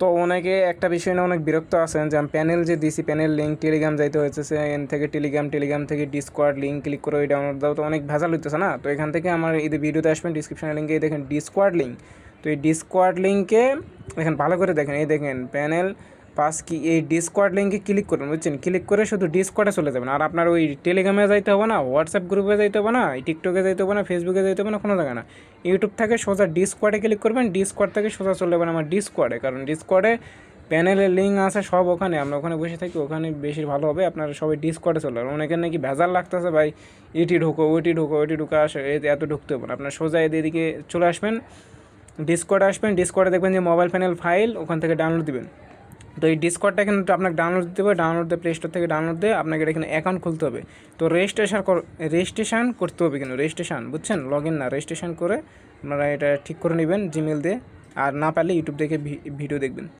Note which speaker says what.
Speaker 1: তো অনেকে একটা বিষয় নিয়ে অনেক বিরক্ত আছেন যে আমি প্যানেল যে দিছি প্যানেল লিঙ্ক টেলিগ্রাম যাইতে হয়েছে এন থেকে টেলিগ্রাম টেলিগ্রাম থেকে ডিসকোয়ার্ড লিঙ্ক ক্লিক করে ওই ডাউনলোড দাও, তো অনেক ভেজাল হইতেছে না? তো এখান থেকে আমার এই ভিডিওতে আসবেন ডিসক্রিপশনে লিঙ্কে দেখেন ডিসকোয়ার্ড লিঙ্ক তো এই ডিসকোয়ার্ড লিঙ্কে দেখেন ভালো করে দেখেন, এই দেখেন প্যানেল পাস কি এই ডিসকোয়ার্ড লিঙ্কে ক্লিক করুন, বুঝছেন? ক্লিক করে শুধু ডিসকোয়ার্ডে চলে যাবেন। আর আপনার ওই টেলিগ্রামে যাইতে হবে না হোয়াটসঅ্যাপ গ্রুপে যাইতে হবে না টিকটকে যাইতে হবে না ফেসবুকে যাইতে হবে না, কোনো জায়গা না। ইউটিউব থেকে সোজা ডিসকোয়ার্ডে ক্লিক করবেন ডিসকোয়ার্ড থেকে সোজা চলে যাবেন আমার ডিসকোয়ার্ডে কারণ ডিসকোয়ার্ডে প্যানেলের লিঙ্ক আছে সব ওখানে, আমরা ওখানে বসে থাকি, ওখানে বেশি ভালো হবে, আপনারা সবাই ডিসকোয়ার্ডে চলে যাবেন। অনেকের নাকি ভেজাল লাগতেছে, ভাই, এটি ঢোকো ওইটি ঢোকো ওইটি ঢুকে আসে এত ঢুকতে হবে না। আপনার সোজা এদিকে চলে আসবেন ডিসকোয়ার্ডে আসবেন ডিসকোয়ার্ডে দেখবেন যে মোবাইল প্যানেল ফাইল ওখান থেকে ডাউনলোড দিবেন। তো এই ডিসকোয়ার্ডটা কিন্তু আপনাকে ডাউনলোড দিতে হবে ডাউনলোড দিয়ে প্লে স্টোর থেকে ডাউনলোড দিয়ে আপনাকে এখানে অ্যাকাউন্ট খুলতে হবে। তো রেজিস্ট্রেশন রেজিস্ট্রেশন করতে হবে কিন্তু রেজিস্ট্রেশন বুঝছেন? লগ না রেজিস্ট্রেশন করে আপনারা এটা ঠিক করে নেবেন জিমেল দিয়ে, আর না পারলে ইউটিউব দেখে ভিডিও দেখবেন।